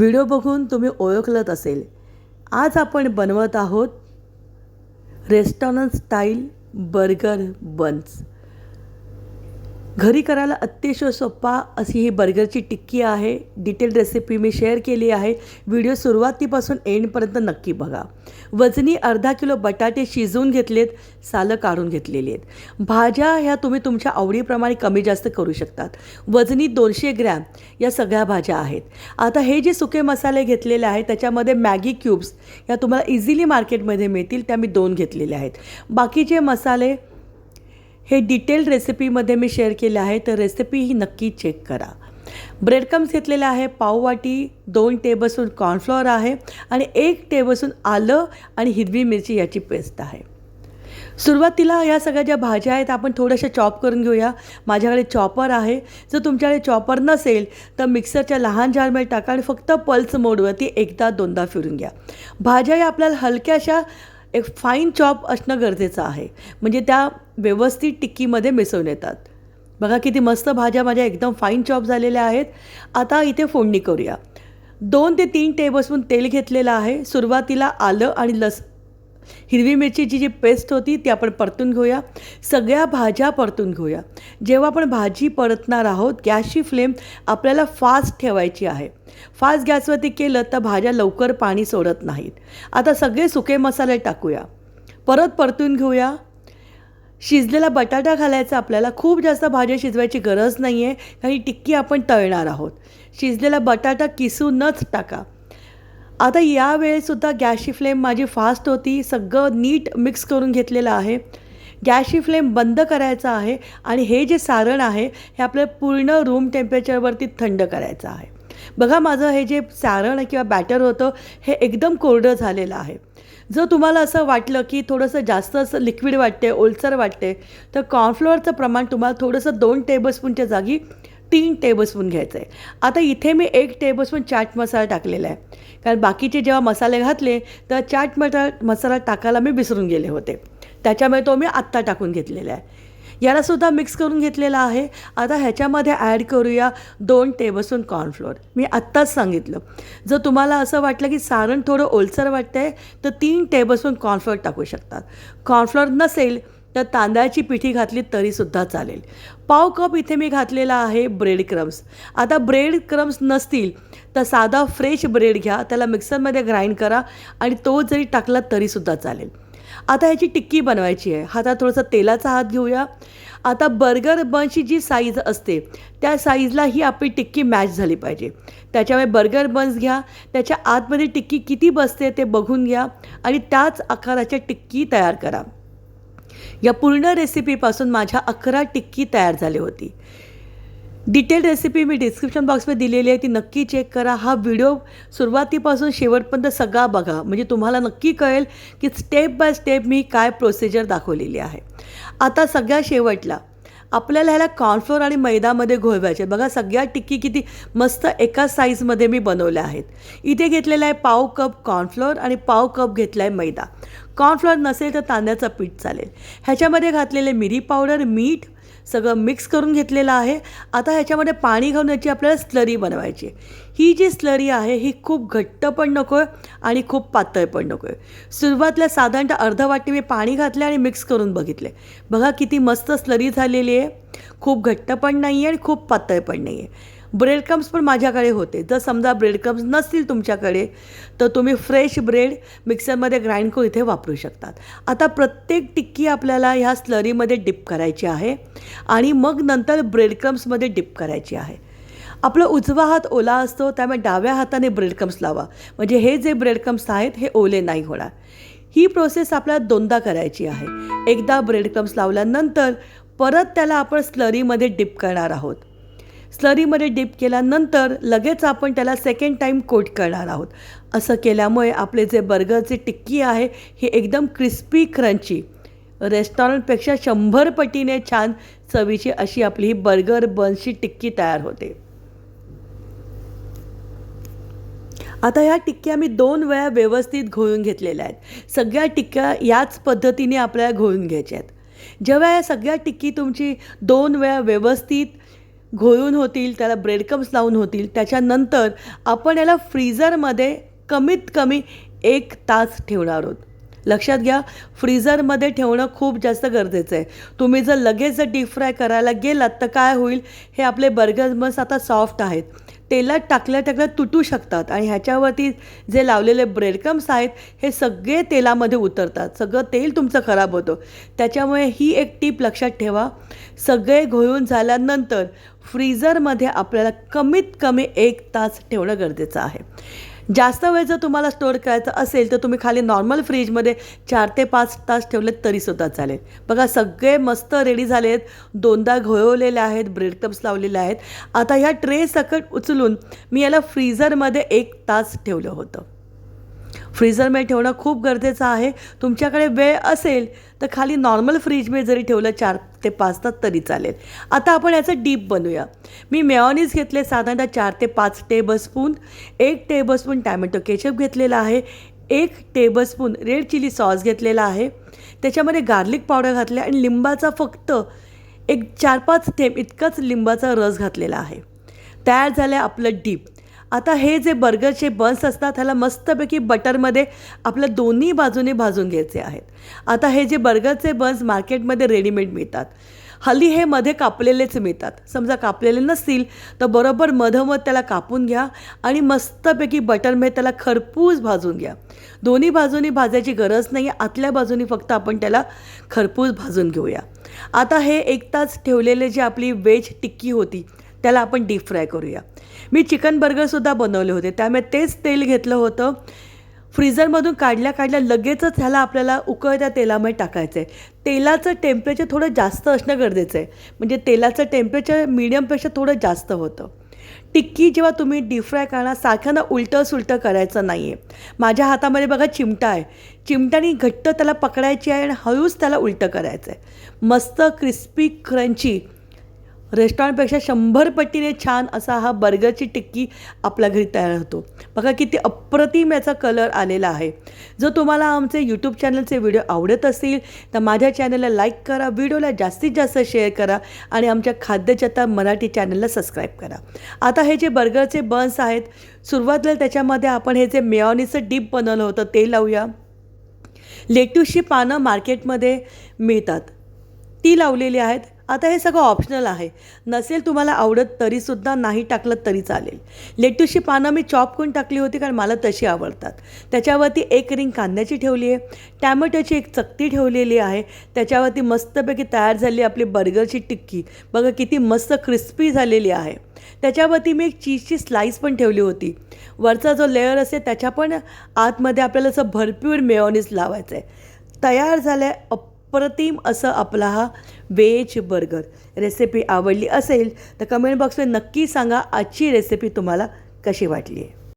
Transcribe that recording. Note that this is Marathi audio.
व्हिडिओ बघून तुम्ही ओळखलत असेल. आज आपण बनवत आहोत रेस्टॉरंट स्टाईल बर्गर बन्स. घरी करायला अतिशय सोपा अशी ही बर्गरची टिक्की आहे. डिटेल रेसिपी मी शेअर केली आहे. व्हिडिओ सुरुवातीपासून एंडपर्यंत नक्की बघा. वजनी अर्धा किलो बटाटे शिजवून घेतलेत सालं काढून घेतलेली आहेत. भाज्या ह्या तुम्ही तुमच्या आवडीप्रमाणे कमी जास्त करू शकतात. वजनी दोनशे ग्रॅम या सगळ्या भाज्या आहेत. आता हे जे सुके मसाले घेतलेले आहेत त्याच्यामध्ये मॅगी क्यूब्स या तुम्हाला इझिली मार्केटमध्ये मिळतील. त्या मी दोन घेतलेल्या आहेत. बाकीचे मसाले हे डिटेल रेसिपीमध्ये मी शेअर केले आहे तर रेसिपी ही नक्की चेक करा. ब्रेडक्रम्स घेतलेले आहे पाववाटी दोन टेबलस्पून कॉर्नफ्लॉवर आहे आणि एक टेबलस्पून आलं आणि हिरवी मिरची याची पेस्ट आहे. सुरुवातीला या सगळ्या ज्या भाज्या आहेत आपण थोड्याशा चॉप करून घेऊया. माझ्याकडे चॉपर आहे. जर तुमच्याकडे चॉपर नसेल तर मिक्सरच्या लहान जारमध्ये टाका आणि फक्त पल्स मोडवरती एकदा दोनदा फिरून घ्या. भाज्या या आपल्याला हलक्याशा एक फाईन चॉप असणं गरजेचं आहे. म्हणजे त्या व्यवस्थित टिक्कीमध्ये मिसळून येतात. बघा किती मस्त भाज्या माझ्या एकदम फाईन चॉप झालेल्या आहेत. आता इथे फोडणी करूया. दोन ते तीन टेबलस्पून तेल घेतलेलं आहे. सुरुवातीला आलं आणि लस हिरवी मिरचीची जी पेस्ट होती ती आपण परतून घेऊया. सगळ्या भाज्या परतून घेऊया. जेव्हा आपण भाजी परतणार आहोत गॅसची फ्लेम आपल्याला फास्ट ठेवायची आहे. फास्ट गॅसवरती केलं तर भाज्या लवकर पाणी सोडत नाहीत. आता सगळे सुके मसाले टाकूया. परत परतून घेऊया. शिजलेला बटाटा घालायचा आपल्याला खूप जास्त भाज्या शिजवायची गरज नाही आहे कारण टिक्की आपण तळणार आहोत. शिजलेला बटाटा किसूनच टाका. आता यावेळेसुद्धा गॅसची फ्लेम माझी फास्ट होती सगळं नीट मिक्स करून घेतलेलं आहे. गॅसची फ्लेम बंद करायचा आहे आणि हे जे सारण आहे हे आपल्याला पूर्ण रूम टेम्परेचरवरती थंड करायचं आहे. बघा माझं हे जे सारण किंवा बॅटर होतं हे एकदम कोरडं झालेलं आहे. जर तुम्हाला असं वाटलं की थोडंसं जास्त असं लिक्विड वाटते ओलसर वाटते तर कॉर्नफ्लोअरचं प्रमाण तुम्हाला थोडंसं दोन टेबलस्पूनच्या जागी तीन टेबलस्पून घ्यायचं आहे आता इथे मी एक टेबलस्पून चाट मसाला टाकलेला आहे. कारण बाकीचे जेव्हा मसाले घातले तर चाट मसा मसाला टाकायला मी विसरून गेले होते. त्याच्यामुळे तो मी आत्ता टाकून घेतलेला आहे. यालासुद्धा मिक्स करून घेतलेला आहे. आता ह्याच्यामध्ये ॲड करूया दोन टेबलस्पून कॉर्नफ्लोअर मी आत्ताच सांगितलं. जर तुम्हाला असं वाटलं की सारण थोडं ओलसर वाटतं आहे तर तीन टेबलस्पून कॉर्नफ्लोअर टाकू शकतात. कॉर्नफ्लोअर नसेल तर तांदळाची पिठी घातली तरीसुद्धा चालेल. पाव कप इथे मी घातलेला आहे ब्रेड क्रम्स आता ब्रेड क्रम्स नसतील तर साधा फ्रेश ब्रेड घ्या त्याला मिक्सरमध्ये ग्राइंड करा आणि तो जरी टाकला तरीसुद्धा चालेल. आता ह्याची टिक्की बनवायची आहे. हातात थोडंसं तेलाचा हात घेऊया. आता बर्गर बनची जी साईज असते त्या साईजला ही आपली टिक्की मॅच झाली पाहिजे. त्याच्यामुळे बर्गर बन्स घ्या. त्याच्या आतमध्ये टिक्की किती बसते ते बघून घ्या आणि त्याच आकाराच्या टिक्की तयार करा. या पूर्ण रेसिपीपासून माझ्या अकरा टिक्की तयार झाली होती. डिटेल रेसिपी मी डिस्क्रिप्शन बॉक्समध्ये दिलेली आहे ती नक्की चेक करा. हा व्हिडिओ सुरुवातीपासून शेवटपर्यंत सगळा बघा. म्हणजे तुम्हाला नक्की कळेल की स्टेप बाय स्टेप मी काय प्रोसिजर दाखवलेली आहे. आता सगळ्या शेवटला आपल्याला ह्याला कॉर्नफ्लोअर आणि मैदामध्ये घोळवायचे. बघा सगळ्या टिक्की किती मस्त एका साईजमध्ये मी बनवल्या आहेत. इथे घेतलेला आहे पाव कप कॉर्नफ्लोअर आणि पाव कप घेतला आहे मैदा. कॉर्नफ्लोअर नसेल तर तांदळाचं पीठ चालेल. ह्याच्यामध्ये घातलेले मिरी पावडर मीठ सगळं मिक्स करून घेतलेलं आहे. आता ह्याच्यामध्ये पाणी घालून याची आपल्याला स्लरी बनवायची ही जी स्लरी आहे ही खूप घट्ट पण नको आहे आणि खूप पातळ पण नको आहे सुरुवातीला साधारणतः अर्ध वाटी मी पाणी घातले आणि मिक्स करून बघितले. बघा किती मस्त स्लरी झालेली आहे. खूप घट्ट पण नाही आहे आणि खूप पातळ पण नाही आहे ब्रेडक्रम्स पण माझ्याकडे होते. जर समजा ब्रेडक्रम्स नसतील तुमच्याकडे तर तुम्ही फ्रेश ब्रेड मिक्सरमध्ये ग्राइंड करून इथे वापरू शकतात. आता प्रत्येक टिक्की आपल्याला ह्या स्लरीमध्ये डिप करायची आहे आणि मग नंतर ब्रेडक्रम्समध्ये डिप करायची आहे. आपला उजवा हात ओला असतो त्यामुळे डाव्या हाताने ब्रेडक्रम्स लावा. म्हणजे हे जे ब्रेडक्रम्स आहेत हे ओले नाही होणार. ही प्रोसेस आपल्याला दोनदा करायची आहे. एकदा ब्रेडक्रम्स लावल्यानंतर परत त्याला आपण स्लरीमध्ये डिप करणार आहोत. स्लरीमध्ये डिप केल्यानंतर लगेच आपण त्याला सेकंड टाईम कोट करणार आहोत. असं केल्यामुळे आपले जे बर्गरचे टिक्की आहे ही एकदम क्रिस्पी क्रंची रेस्टॉरंटपेक्षा शंभर पटीने छान चवीची अशी आपली ही बर्गर बन्सची टिक्की तयार होते. आता ह्या टिक्क्या मी दोन वेळा व्यवस्थित घोळून घेतलेल्या आहेत. सगळ्या टिक्क्या याच पद्धतीने आपल्याला घोळून घ्यायच्या आहेत. जेव्हा या सगळ्या टिक्की तुमची दोन वेळा व्यवस्थित घोळून होतील त्याला ब्रेडकम्स लावून होतील. त्याच्यानंतर आपण याला फ्रीझरमध्ये कमीत कमी एक तास ठेवणार आहोत. लक्षात घ्या फ्रीझरमध्ये ठेवणं खूप जास्त गरजेचं आहे. तुम्ही जर लगेच जर डीप फ्राय करायला गेलात तर काय होईल? हे आपले बर्गर्स आता सॉफ्ट आहेत. तेलात टाकल्या टाकल्या तुटू शकतात. आणि ह्याच्यावरती जे लावलेले ब्रेडक्रम्स आहेत हे सगळे तेलामध्ये उतरतात. सगळं तेल तुमचं खराब होतं. त्याच्यामुळे ही एक टीप लक्षात ठेवा. सगळे घोळून झाल्यानंतर फ्रीझरमध्ये आपल्याला कमीत कमी एक तास ठेवणं गरजेचं आहे. जास्त वेळ जर तुम्हाला स्टोअर करायचं असेल तर तुम्ही खाली नॉर्मल फ्रीजमध्ये चार ते पाच तास ठेवलेत तरीसुद्धा चालेल. बघा सगळे मस्त रेडी झाले आहेत दोनदा घोळवलेले आहेत ब्रेड कप्स लावलेले आहेत. आता ह्या ट्रे सकट उचलून मी याला फ्रीझरमध्ये एक तास ठेवलं होतं. फ्रीझरमध्ये ठेवणं खूप गरजेचं आहे. तुमच्याकडे वेळ असेल तर खाली नॉर्मल फ्रीजमध्ये जरी ठेवलं चार ते पाच तास तरी चालेल. आता आपण याचं डीप बनवूया. मी मेऑनीज घेतले साधारणतः चार ते पाच टेबलस्पून एक टेबलस्पून टॅमॅटो केचप घेतलेला आहे एक टेबलस्पून रेड चिली सॉस घेतलेला आहे. त्याच्यामध्ये गार्लिक पावडर घातले आणि लिंबाचा फक्त एक चार पाच थेंब इतकाच लिंबाचा रस घातलेला आहे. तयार झालं आहे आपलं डीप आता हे जे बर्गरचे बन्स असतात ह्याला मस्तपैकी बटरमध्ये आपल्या दोन्ही बाजूने भाजून घ्यायचे आहेत. आता हे जे बर्गरचे बन्स मार्केटमध्ये रेडीमेड मिळतात. हल्ली हे मध्ये कापलेलेच मिळतात. समजा कापलेले नसतील तर बरोबर मधोमध त्याला कापून घ्या आणि मस्तपैकी बटरमध्ये त्याला खरपूस भाजून घ्या. दोन्ही बाजूनी भाजायची गरज नाही आतल्या बाजूनी फक्त आपण त्याला खरपूस भाजून घेऊया. आता हे एक तास ठेवलेले जे आपली वेज टिक्की होती त्याला आपण डीप फ्राय करूया. मी चिकन बर्गरसुद्धा बनवले होते त्यामुळे तेच तेल घेतलं होतं. फ्रीझरमधून काढल्या काढल्या लगेचच ह्याला आपल्याला उकळत्या तेलामध्ये टाकायचं आहे तेलाचं टेम्परेचर थोडं जास्त असणं गरजेचं आहे. म्हणजे तेलाचं टेम्परेचर मिडियमपेक्षा थोडं जास्त होतं. टिक्की जेव्हा तुम्ही डीप फ्राय करणार सारख्यानं उलटं सुलटं करायचं नाही आहे माझ्या हातामध्ये बघा चिमटा आहे. चिमट्याने घट्ट त्याला पकडायची आहे आणि हळूच त्याला उलटं करायचं आहे मस्त क्रिस्पी क्रंची रेस्टॉरंटपेक्षा शंभर पटीने छान असा हा बर्गरची टिक्की आपल्या घरी तयार होतो. बघा किती अप्रतिम याचा कलर आलेला आहे. जर तुम्हाला आमचे यूट्यूब चॅनलचे व्हिडिओ आवडत असतील तर माझ्या चॅनलला लाईक करा व्हिडिओला जास्तीत जास्त शेअर करा आणि आमच्या खाद्यचता मराठी चॅनलला सबस्क्राईब करा. आता हे जे बर्गरचे बन्स आहेत सुरुवातीला त्याच्यामध्ये आपण हे जे मेऑनीचं डीप बनवलं होतं ते लावूया. लेट्यूसची पानं मार्केटमध्ये मिळतात. ती लावलेली आहेत. आता हे सगळं ऑप्शनल आहे. नसेल तुम्हाला आवडत तरीसुद्धा नाही टाकलं तरी चालेल. लेट्यूसची पानं मी चॉप करून टाकली होती कारण मला तशी आवडतात. त्याच्यावरती एक रिंग कांद्याची ठेवली आहे. टॅमॅटोची एक चकती ठेवलेली आहे. त्याच्यावरती मस्तपैकी तयार झाली आपली बर्गरची टिक्की. बघा किती मस्त क्रिस्पी झालेली आहे. त्याच्यावरती मी एक चीजची स्लाईस पण ठेवली होती. वरचा जो लेअर असेल त्याच्या पण आतमध्ये आपल्याला असं भरपूर मेयोनीज लावायचं आहे तयार झालं आहे अप्रतिम असं आपला हा व्हेज बर्गर. रेसिपी आवडली असेल तर कमेंट बॉक्समध्ये नक्की सांगा. आजची रेसिपी तुम्हाला कशी वाटली आहे